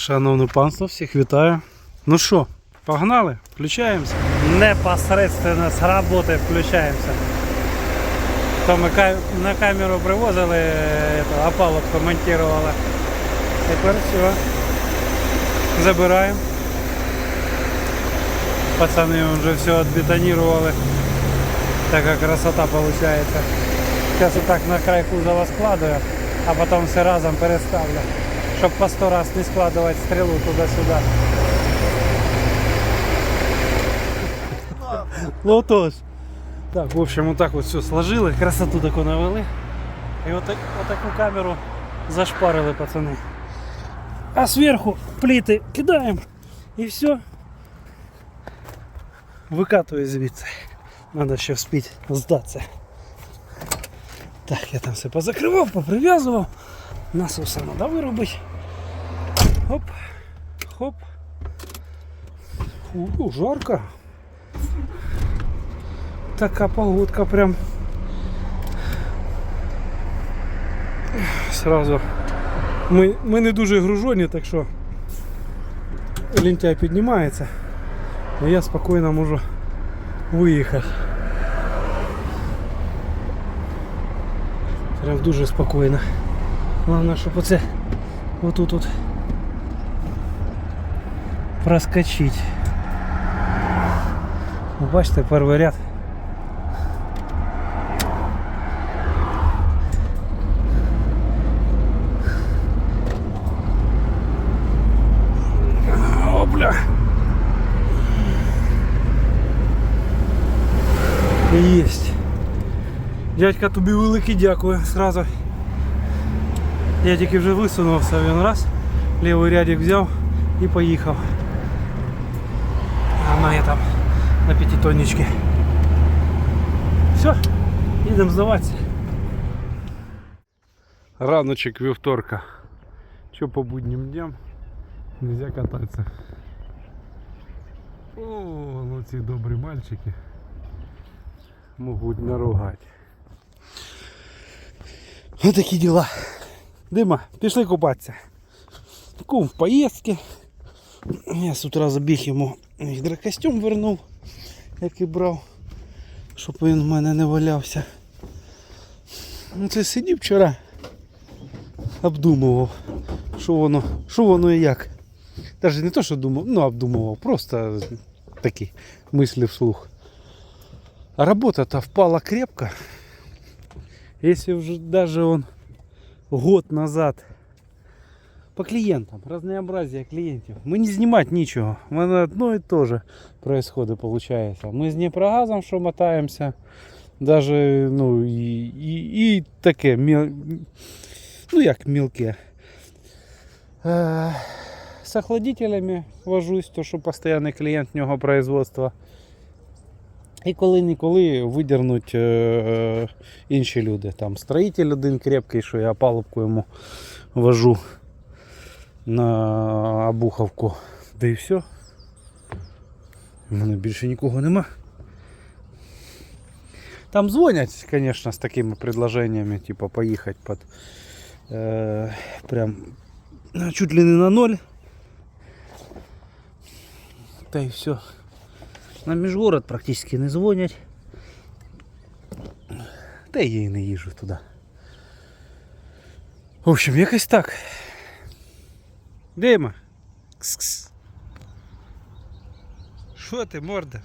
Шановне панство, всіх вітаю. Ну що, погнали? Включаємося. Непосредственно з роботи включаємося. То ми ка- на камеру привозили, это, опалубку монтували. Тепер все. Забираємо. Пацани вже все відбетонували. Така красота виходить. Зараз отак на край кузова складую, а потім все разом переставлю, щоб по сто раз не складувати стрілу туди-сюди. Ну тож. Так, в общем, вот так вот все сложили, красоту таку навели. І от, так- от таку камеру зашпарили, пацани. А зверху пліти кидаємо і все. Викатує звідси. Надо ще вспіти здатися. Так, я там все позакривав, поприв'язував. Насоса треба виробити. Хоп, хоп. Фу, жарко. Така погодка прям. Сразу. Ми, ми не дуже гружені, так що лінтяй піднімається. Но я спокійно можу виїхати. Прям дуже спокійно. Головне, щоб оце отут от проскочить. Ну, Бачите, перший ряд. О, бля. Єсть. Дядька, тобі велике дякую сразу. Я тільки вже висунувся він раз, лівий рядик взяв і поїхав. На там на п'ятитоннички. Все, їдемо здаватися. Раночок вівторка. Що по буднім дням нельзя кататися. О, ну ці добрі мальчики можуть наругати. Вот такі діла. Дима, пішли купатися. Кум в поїздці. Я з утра забіг йому гідрокостюм вернув, який брав, щоб він в мене не валявся. Ну це сидів вчора, обдумував, що воно, що воно і як. Навіть не то, що думав, ну обдумував, просто такі мислі вслух. А работа-то впала крепко. Если уже даже он год назад по клиентам, разнообразие клиентов. Мы не снимать ничего. Мы одно и то же происходит получается. Мы с Днепрогазом что мотаемся. Даже, ну, и, и, и таке, мел... ну як мелкие. Э, С охладителями вожусь, то що постійний клієнт в нього производства. І коли-ніколи видернуть е, інші люди. Там строїтель один крепкий, що я палубку йому вожу на обуховку. Да і все. У мене більше нікого нема. Там дзвонять, звісно, з такими предложеннями, типу поїхати під е, прям ну, чуть ли не на ноль. Та і все. На міжгород практично не дзвонять. Та я і не їжджу туди. В общем, якось так. Дима. Кс-кс. Що ти, морда?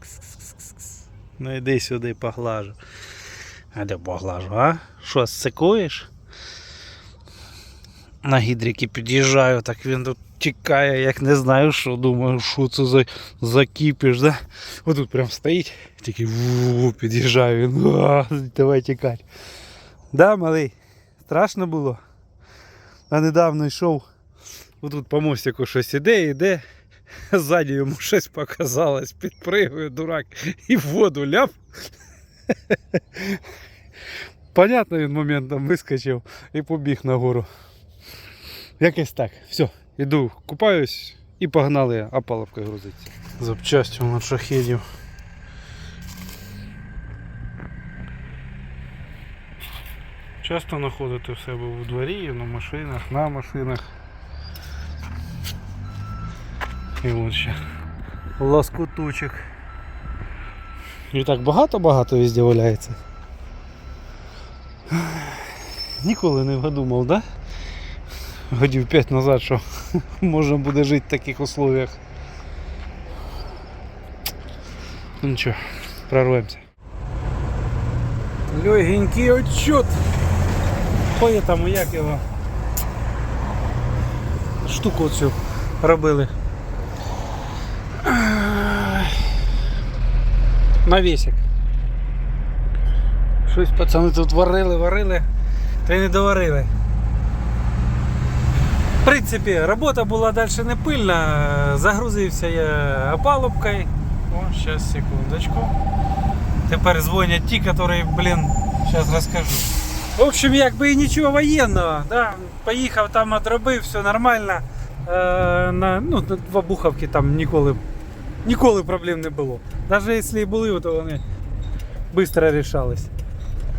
Кс-кс-кс-кс. Ну йди сюди поглажу. А де поглажу, а? Що, сикуєш? На гідрики під'їжджаю, так він тут тікає, як не знаю що, думаю, що це за, за кіпіш, да? Отут прям стоїть, тільки під'їжджаю, він давай тікати. Да, малий, страшно було. А недавно йшов, отут по мостику щось іде, іде, ззаді йому щось показалось, підпригує дурак і в воду ляп. Понятно, він моментом вискочив і побіг нагору. Якось так. Все, іду, купаюсь і погнали опаловкою грузиться. Запчастю на Часто знаходите в себе у дворі, на машинах, на машинах. І от ще лоскуточок. І так багато-багато везде валяється. Ніколи не думав, да? Годів 5 назад, що можна буде жити в таких условиях. Ну нічого, прорвемося. Легенький отчет по этому, як його штуку цю робили. Навісик. Щось пацани тут варили, варили, та й не доварили. В принципі, робота була далі не пильна, загрузився я опалубкою. О, зараз, секундочку. Тепер дзвонять ті, які, блін, зараз розкажу. В общем, якби і нічого воєнного. Да? Поїхав там, отробив, все нормально. Е, на, ну, в Обуховці там ніколи, ніколи проблем не було. Навіть якщо і були, то вони швидко рішались.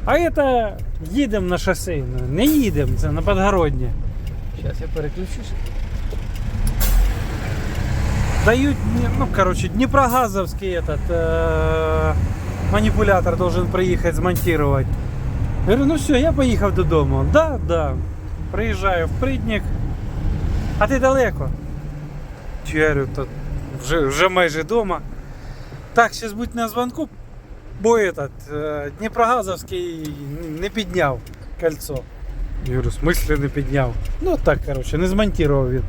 А це їдемо на шосе. Ну, Не їдемо, це на Подгороднє. Зараз я переключусь. Дают, ну, короче, Днепрогазовский этот э, манипулятор должен приехать смонтировать. Я говорю, ну все, я поїхав додому. Да, да. Приїжджаю в Приднік. А ти далеко? Я говорю, то вже, вже майже вдома. Так, зараз будь на звонку, бо этот, е, Дніпрогазовський не підняв кольцо. Я говорю, в смысле не підняв? Ну так, короче, не змонтував він.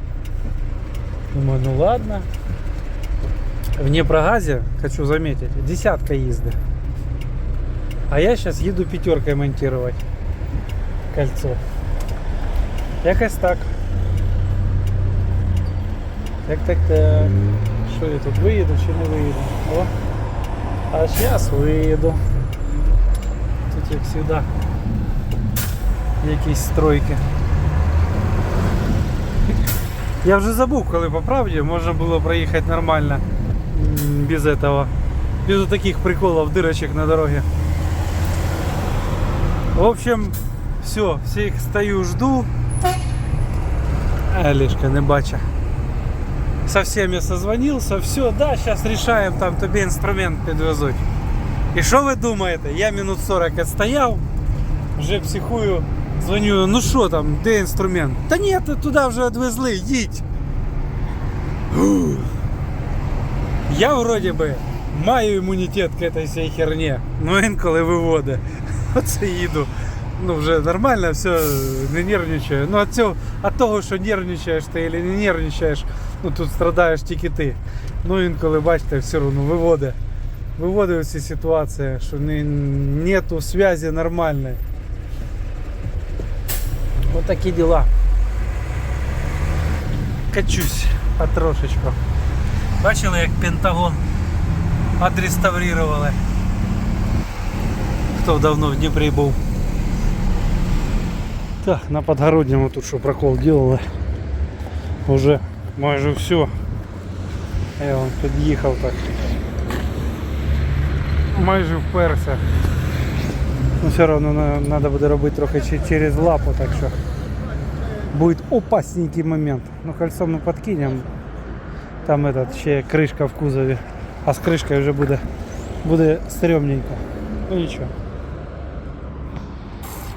Думаю, ну ладно. В Дніпрогазі, хочу заметить, десятка їзди. А я сейчас еду пятеркой монтировать кольцо. Якось так. Так, так, так. Що я тут виїду чи не виїду? О. А зараз виїду. Тут як завжди. Якісь стройки. Я вже забув, коли по правді можна було проїхати нормально без этого. Без таких приколов, дырочек на дороге. В общем, все, всіх стою, жду. Олежка не бача. Со всеми созвонился, все, да, сейчас решаем, там тобі інструмент підвезуть. І що ви думаєте? Я минут 40 отстояв, вже психую, дзвоню, ну що там, де інструмент? Та ні, ти туди вже відвезли, їдь. Ух. Я вроді би маю імунітет к этой всій херні, ну інколи виводить. Оце їду. Ну вже нормально, все, не нервничаю. Ну от цього, от того, що нервничаєш ти або не нервничаєш, ну тут страдаєш тільки ти. Ну інколи бачите, все одно виводить. Виводить ці ситуації, що не, нету зв'язі нормальної. Вот такі дела. Качусь потрошечку. Бачили, як Пентагон відреставрували. Хто давно в Дніпрі був. Так, на Подгородньому тут що прокол делали. Уже майже все. Я вон під'їхав так. Майже вперся. Ну все одно треба буде робити трохи чи- через лапу, так що буде опасненький момент. Ну кольцом ми подкинемо. Там этот, ще кришка в кузові. А з кришкою вже буде, буде стрьомненько. Ну нічого.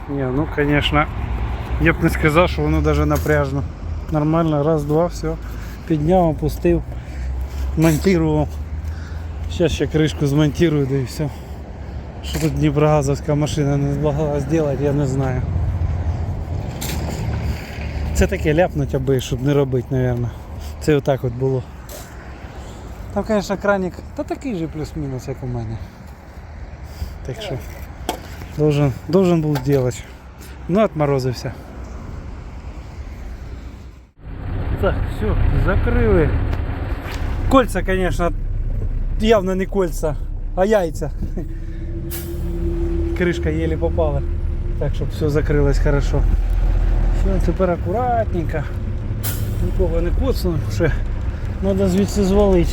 Ні, ну конечно. Я б не сказав, що воно навіть напряжно. Нормально, раз, два, все. Підняв, опустив, монтував. Зараз ще кришку змонтую, да і все. Що тут Дніпрогазовська машина не змогла зробити, я не знаю. Це таке ляпнуть аби, щоб не робити, мабуть. Це отак от було. Там, звісно, краник, та такий же плюс-мінус, як у мене. Так що должен, должен був зробити. Ну, отморозився. Так, все, закрили. Кольца, конечно, явно не кольца, а яйца. Крышка еле попала. Так, чтобы все закрылось хорошо. Все, тепер акуратненько. Нікого не коцну, ще треба звідси звалити.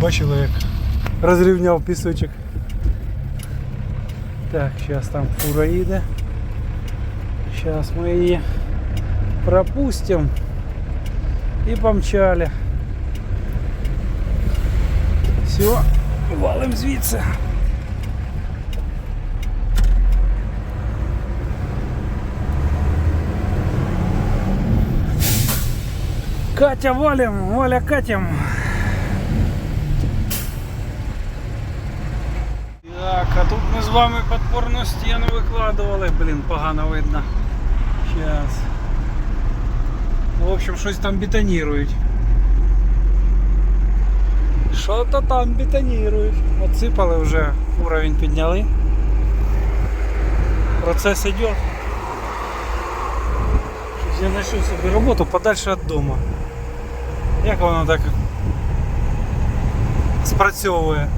Бачили, як розрівняв пісочок. Так, зараз там фура їде. Зараз ми її пропустимо і помчали. Все, валим звідси. Катя, валим, Валя, катим. Ми з вами подпорну стіну викладували, блін, погано видно. Сейчас. Ну, в общем, щось там бетонірують. Що-то там бетонірують. Отсипали вже, уровень підняли. Процес йде. Я знайшов собі роботу подальше від дому. Як воно так спрацьовує?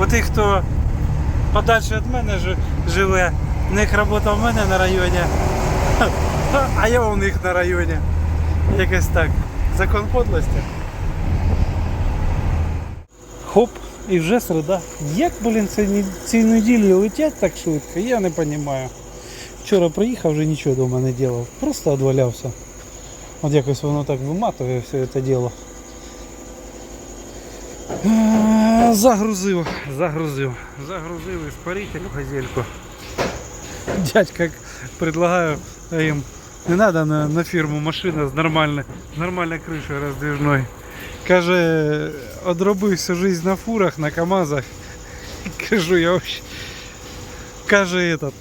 У тих, хто подальше від мене живе, в них робота в мене на районі, а я у них на районі. Якось так. Закон подлості. Хоп, і вже середа. Як, блін, ці, ці неділі летять так швидко, я не розумію. Вчора приїхав, вже нічого вдома не робив, просто відвалявся. От якось воно так виматує все це діло. Загрузив, загрузив, загрузив испаритель в газельку. Дядька предлагаю им, не надо на, на фирму машина с нормальной, с нормальной крышей раздвижной. Каже, одробив всю жизнь на фурах, на КАМАЗах. Кажу, я вообще... Каже этот,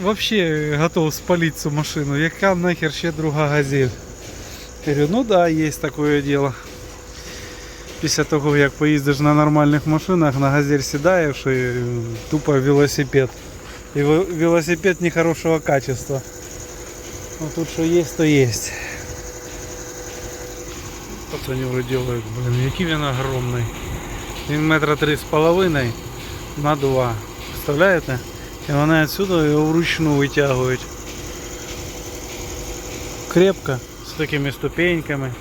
вообще готов спалить цю машину. Яка нахер ще друга газель? Говорю, ну да, есть такое дело. Після того, як поїздиш на нормальних машинах, на газель сідаєш і тупо велосипед. І велосипед нехорошего качества. Ну тут що є, то є. От вони вже делають, блин, який він огромний. Він метра три з половиною на два. Представляєте? І вони отсюда його вручну витягують. Крепко, з такими ступеньками.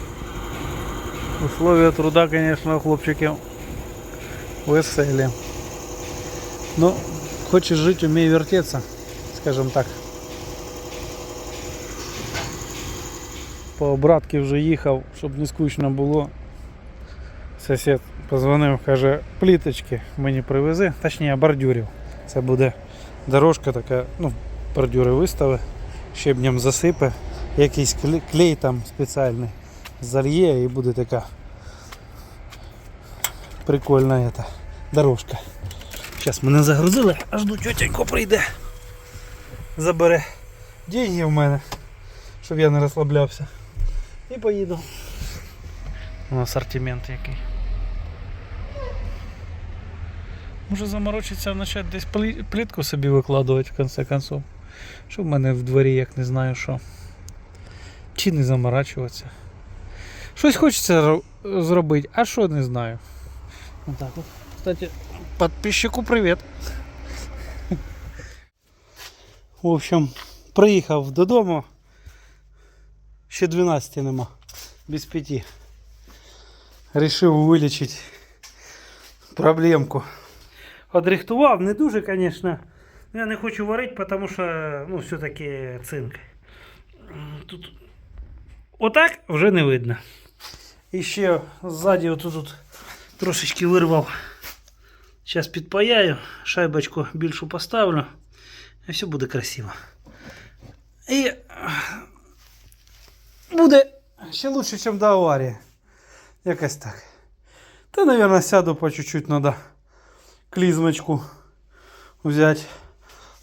Условия труда, конечно, у хлопчиків веселі. Ну, хочеш жити, умей вертеться, скажем так. По обратки вже їхав, щоб не скучно було. Сусід позвонив, каже, пліточки мені привези, точніше бордюрів. Це буде дорожка така, ну, бордюри вистави, щебнем засипе, якийсь клей там спеціальний зальє і буде така прикольна эта дорожка. Зараз мене загрузили, а жду тетеньку прийде. Забере деньги в мене, щоб я не розслаблявся. І поїду. У нас асортимент який. Може заморочиться почати десь плітку собі викладувати в конце концов. Що в мене в дворі, як не знаю що. Чи не заморачуватися. Щось хочеться зробити, а що не знаю. Отак от. Кстати, подписчику привіт. В общем, приїхав додому. Ще 12 нема. Без 5. Рішив вилічити проблемку. Одрихтував, не дуже, звісно. Я не хочу варити, тому що ну, все-таки цинк. Тут отак вже не видно. І ще ззаді отут тут трошечки вирвав. Зараз підпаяю, шайбочку більшу поставлю. І все буде красиво. І буде ще лучше, ніж до аварії. Якось так. Та, мабуть, сяду по чуть-чуть треба клізмочку взяти,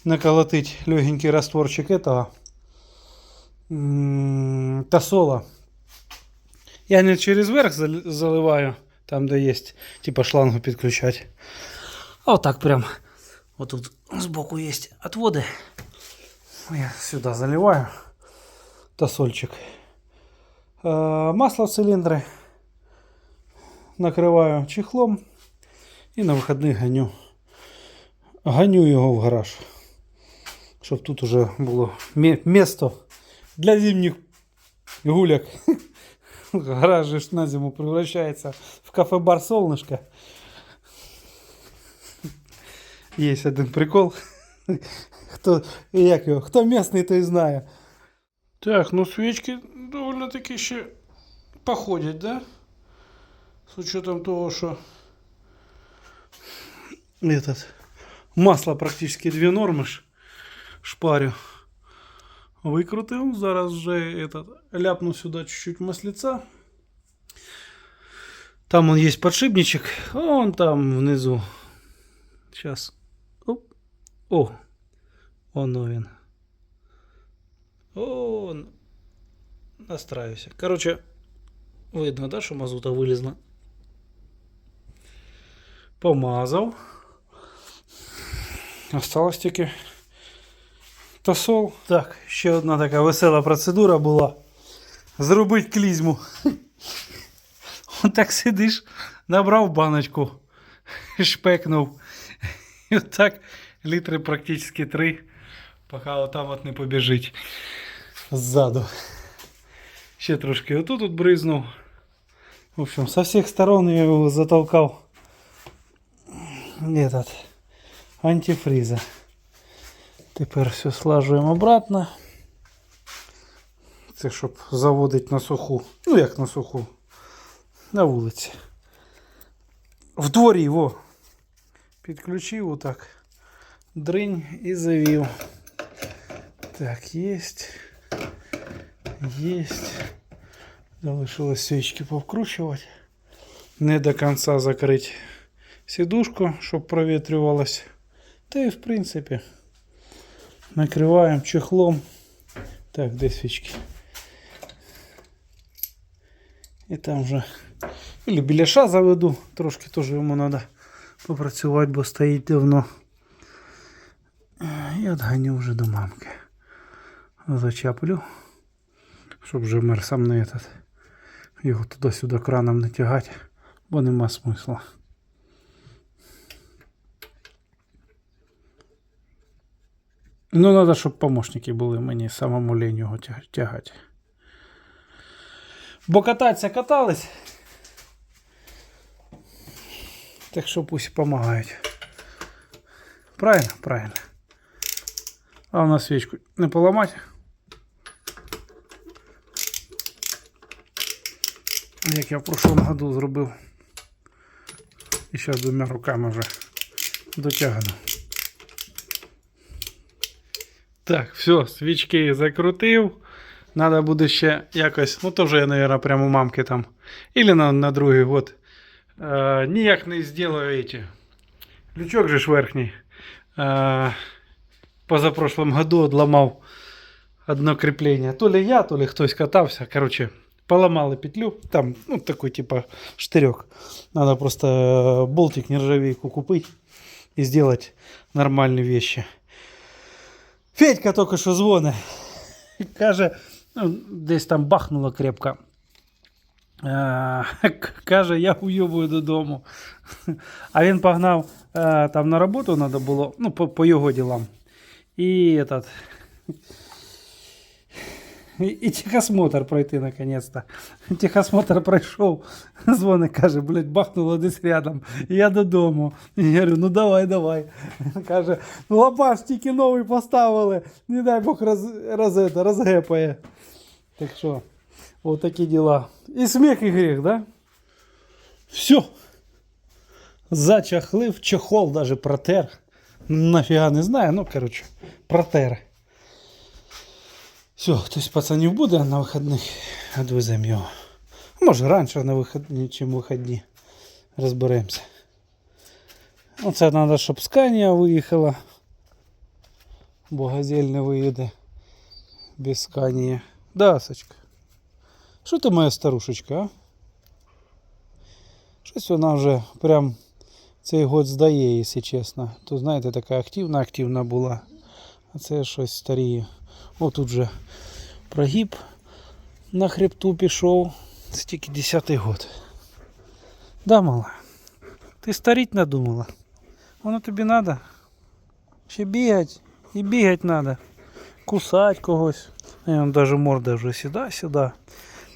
наколотить легенький растворчик этого тосола. Я не через верх зал- заливаю, там де є, типа шлангу підключати. А отак прям. Вот тут сбоку есть отводы. Я сюда заливаю тосольчик. Э, Масло в цилиндры накриваю чехлом і на вихідних ганю. Ганю його в гараж. Щоб тут уже було мє- місто для зимніх гуляк. Гараж же ж на зиму превращается в кафе-бар «Солнышко». Є один прикол. Хто, як його, хто місний, той знає. Так, ну свічки доволі таки ще походять, да? З учетом того, що этот, масло практически две нормы ж, шпарю. Викрутив, зараз вже этот, ляпну сюди чуть-чуть маслица. Там он есть подшипничек, а он там внизу. Сейчас. Оп. О, воно він. О, н- настраивайся. Короче, видно, да, що мазута вилізла. Помазав. Осталось тільки тосол. Так, ще одна така весела процедура була. Зробити клізму. Отак сидиш, набрав баночку, шпекнув. І отак літри практично три, поки отам от не побіжить ззаду. Ще трошки отут от бризнув. В общем, со всех сторон я его затолкал этот антифриза. Тепер все слажуємо обратно. Це щоб заводить на суху. Ну як на суху. На вулиці. В дворі во. Підключив отак. Дринь і завів. Так, єсть. Єсть. Залишилось свічки повкручувати. Не до кінця закрити сідушку, щоб провітрювалось. Та і в принципі. Накриваємо чехлом. Так, де свічки? І там вже. Или біляша заведу. Трошки теж йому треба попрацювати, бо стоїть давно. І отганю вже до мамки. Зачаплю. Щоб вже мер сам не этот. Його туди-сюди краном не тягати, бо нема смисла. Ну, треба, щоб помощники були мені самому лень його тягати. Бо кататися катались. Так що пусть допомагають. Правильно? Правильно. А у нас свічку не поламати. Як я в прошлом году зробив. І зараз двома руками вже дотягну. Так, все, свічки закрутив. Надо буде ще якось, ну теж я, наверное, прямо у мамки там. Или на, на другий год. Е, ніяк не сделаю эти. Лючок же ж верхній. Е, позапрошлом году отломав одно крепление. То ли я, то ли хтось катався. Короче, поломали петлю. Там, ну, такой типа штырек. Надо просто э, болтик нержавейку купить и сделать нормальные вещи. Федька тільки що дзвонить. Каже, ну, десь там бахнуло крепко. А, Каже, я уйобую додому. А він погнав а, там на роботу треба було, ну, по, по його ділам. І этот. І, і техосмотр пройти наконец-то. Техосмотр пройшов. Дзвонить, каже, блядь, бахнуло десь рядом. І я додому. І я говорю, ну давай, давай. Він каже, ну лапаш тільки новий поставили. Не дай Бог роз, роз, это, розгепає. Так що, от такі діла. І сміх, і гріх, да? Все. Зачахлив, чехол даже протер. Нафіга не знаю, ну короче, протер. Все, хтось пацанів буде на вихідних, відвеземо його. Може раніше на вихідні, чим вихідні. Розберемося. Оце треба, щоб Сканія виїхала. Бо газель не виїде без Сканії. Да, Сачка. Що ти моя старушечка, а? Щось вона вже прям цей год здає, якщо чесно. То знаєте, така активна-активна була. А це щось старіє. О, тут же прогиб на хребту пішов. Це тільки 10-й год. Да, мала. Ти старіть надумала. Воно тобі треба. Ще бігати. І бігати треба. Кусати когось. Даже морда вже сюди-сюди.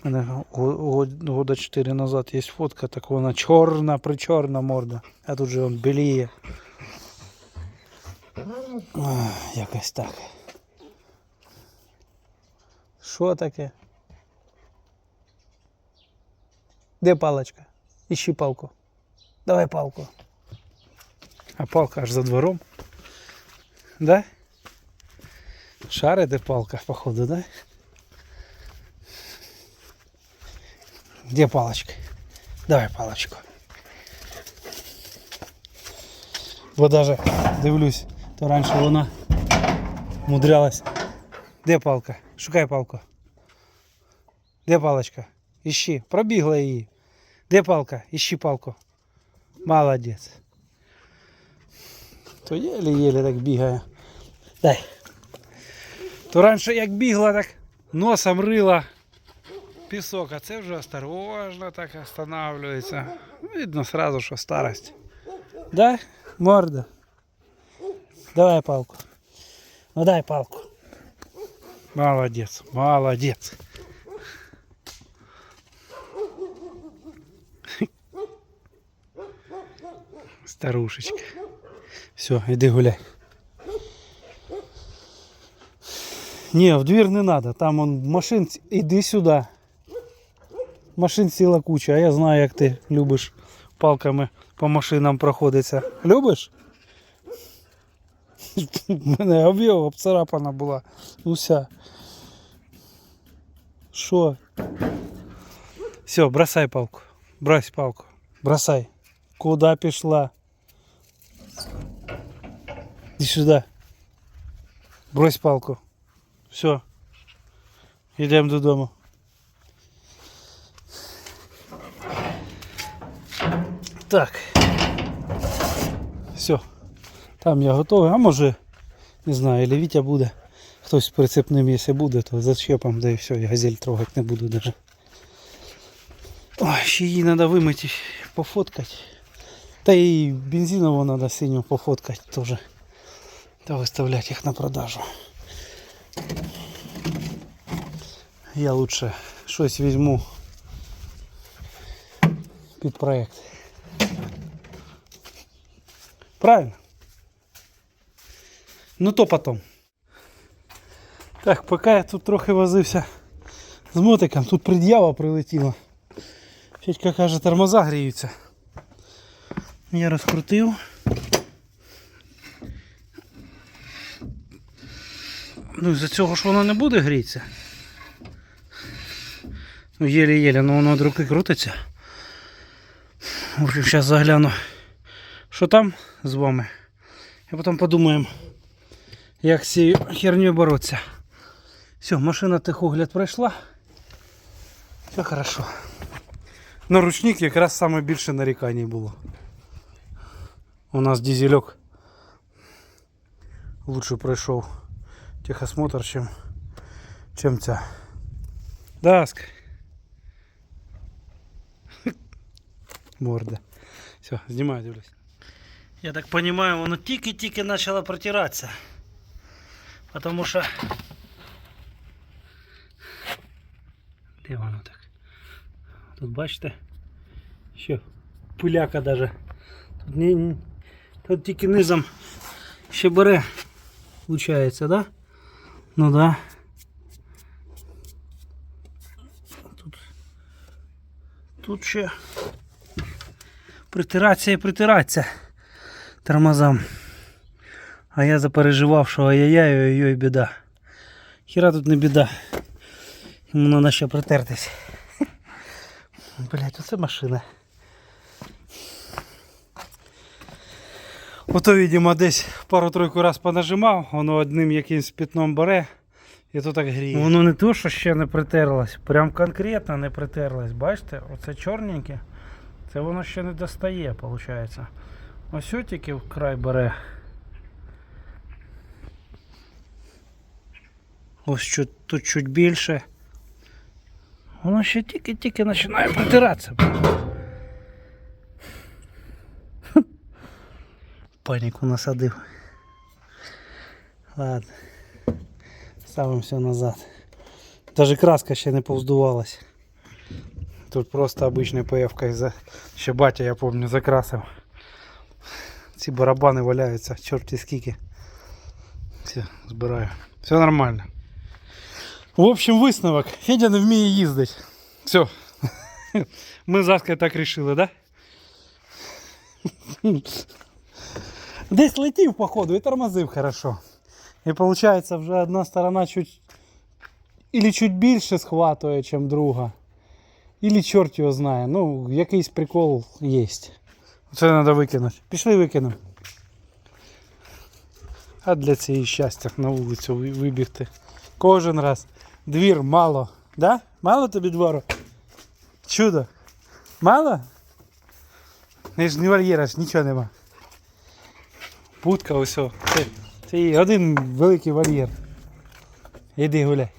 У мене го- го- года 4 назад є фотка, так вона чорна, причорна морда. А тут же он біліє. Якось так. Що таке? Де паличка? Іщи палку. Давай палку. А палка аж за двором. Да? Шарите палка, походу, да? Где палочка? Давай палочку. Бо даже дивлюсь, то раніше вона мудрялась. Де палка? Шукай палку. Де палочка? Іщи. Пробігла її. Де палка? Іщи палку. Молодець. То єле-єле так бігає. Дай. То раніше як бігла, так носом рила пісок, а це вже осторожно так останавливається. Видно сразу, що старость. Да, морда? Давай палку. Ну дай палку. Молодец, молодец. Старушечка. Все, иди гуляй. Не, в дверь не надо. Там он машин. Иди сюда. Машин ціла куча, а я знаю, як ти любиш палками по машинам проходиться. Любиш? У мене об'єв обцарапана була. Уся. Що? Все, бросай палку. Брось палку. Бросай. Куда пішла? Иди сюда. Брось палку. Все. Йдемо додому. Так. Там я готовий. А може, не знаю, или Вітя буде. Хтось прицепним, якщо буде, то зачепом, да і все, я газель трогати не буду даже. Ой, ще її треба вимити, пофоткати. Та і бензинову треба синю пофоткати теж. Та виставляти їх на продажу. Я лучше щось візьму під проект. Правильно? Ну то потом. Так, поки я тут трохи возився з мотиком, тут пред'ява прилетіла. Федька каже, тормоза гріються. Я розкрутив. Ну із-за цього ж воно не буде грітися. Ну єле-єле, ну воно від руки крутиться. В общем, зараз загляну, що там з вами. І потім подумаємо, як з цією хернею боротися. Все, машина техогляд пройшла. Все хорошо. На ручник якраз саме більше нарікань було. У нас дизельок лучше пройшов техосмотр, чим, чим ця. Даск. Морда. Все, знімаю, дивлюсь. Я так понимаю, воно тільки-тільки почало протиратися. Потому що... Де воно так? Тут бачите? Ще пиляка даже. Тут, не, тут тільки низом ще бере. Получається, да? Ну да. Тут, тут ще притиратися і притиратися тормозам. А я запереживав, що ай-яй-яй, ой-ой, біда. Хіра тут не біда. Йому треба ще притертись. Блять, оце машина. Ото, видимо, десь пару-тройку раз понажимав, воно одним якимсь пятном бере і то так гріє. Воно не то, що ще не притерлось, прям конкретно не притерлось. Бачите, оце чорненьке, це воно ще не достає, виходить. Ось тільки край бере. Ось тут чуть більше. Воно ще тільки-тільки починає протиратися. Паніку насадив. Ладно. Ставимося назад. Даже краска ще не повздувалась. Тут просто обичною паєвкою за... ще батя, я пам'ятаю, закрасив. Ці барабани валяються, чорті скільки. Все, збираю. Все нормально. В общем, висновок. Федя не вміє їздити. Все. Ми з Аскою так рішили, да? Десь летів, походу, і тормозив хорошо. І виходить, вже одна сторона чуть Ілі чуть більше схватує, ніж друга. Ілі чорт його знає. Ну, якийсь прикол є. Це треба викинути. Пішли викинемо. А для цієї щастя на вулицю ви- вибігти. Кожен раз. Двір мало. Да? Мало тобі двору? Чудо. Мало? Не ж не вольєра, ж нічого нема. Путка ось. Це, це один великий вольєр. Іди гуляй.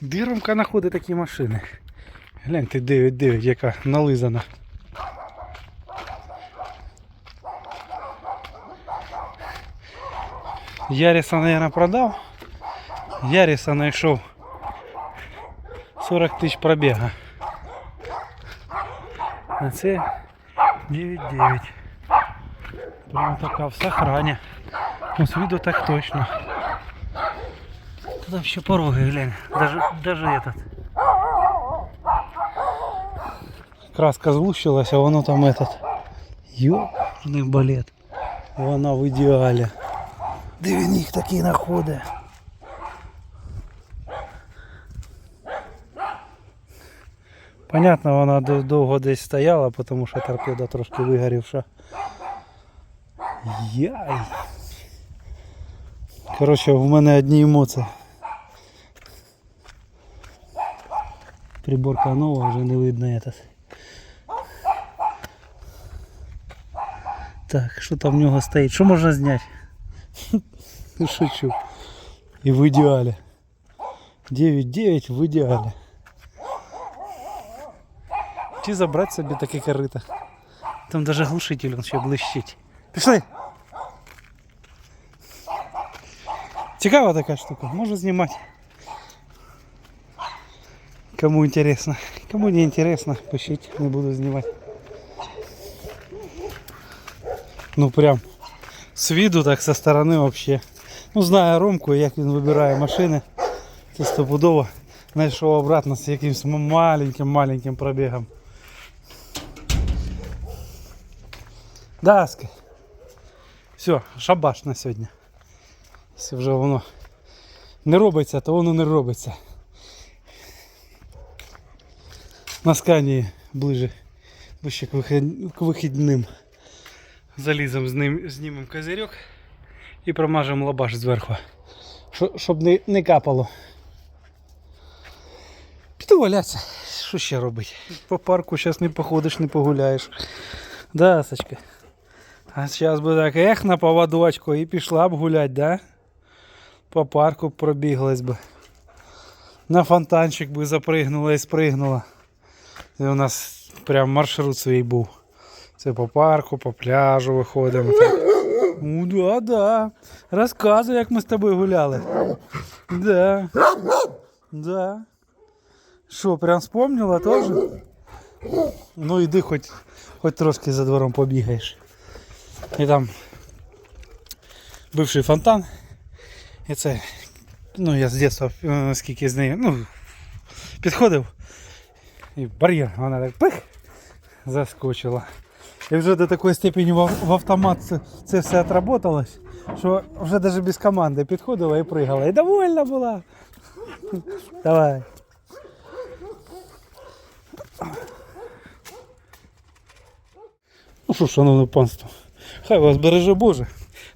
Де Ромка знаходить такі машини? Гляньте 9-9, яка нализана. Яриса, наверное, продав. Яриса знайшов 40 тисяч пробіга. А це 9-9. Прям така в сохрані. Ну, з виду так точно. Там ще пороги, глянь. Даже, даже этот. Краска злущилась, а воно там этот. Ёбаний балет. Вона в ідеалі. Де він їх такі знаходить? Понятно, вона довго десь стояла, тому що торпеда трошки вигорівша. Яй. Коротше, в мене одні емоції. Приборка нова, вже не видно этот. Так, що там в нього стоїть? Що можна зняти? Ну, Шучу. І в ідеалі. 9-9 в ідеалі. Чи забрати собі таке корито? Там даже глушитель он ще блищить. Пішли! Цікава така штука, можу знімати. Кому интересно. Кому не интересно, пишіть, не буду знімати. Ну прям З виду так со сторони вообще. Ну знаю Ромку, як він вибирає машини. Це стопудово знайшов обратно з якимось маленьким-маленьким пробігом. Да, Аска. Все, шабаш на сьогодні. Якщо вже воно не робиться, то воно не робиться. На скані ближе, ближче к вихідним. Залізом з ним, знімемо козирьок і промажемо лабаш зверху. Щоб не, не капало. Піду валятися. Що ще робити? По парку зараз не походиш, не погуляєш. Да, Сачка? А зараз би так, ех, на поводочку і пішла б гулять, да? По парку пробіглась би. На фонтанчик би запригнула і спригнула. Це у нас прям маршрут свій був. Це по парку, по пляжу виходимо. Ну да, да. Розказуй, як ми з тобою гуляли. Да. Да. Що, прям вспомнила теж? Ну іди хоч, хоч трошки за двором побігаєш. І там бивший фонтан. І це, ну я з дитинства, е, скільки з нею, ну, підходив. І бар'єр, вона так пих, заскочила. І вже до такої степені в, автомат це, все отработалось, що вже навіть без команди підходила і пригала. І довольна була. Давай. Ну що, шановне панство, хай вас береже Боже.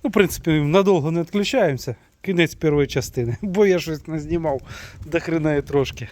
Ну, в принципі, надовго не відключаємося. Кінець першої частини, бо я щось не знімав до хрена і трошки.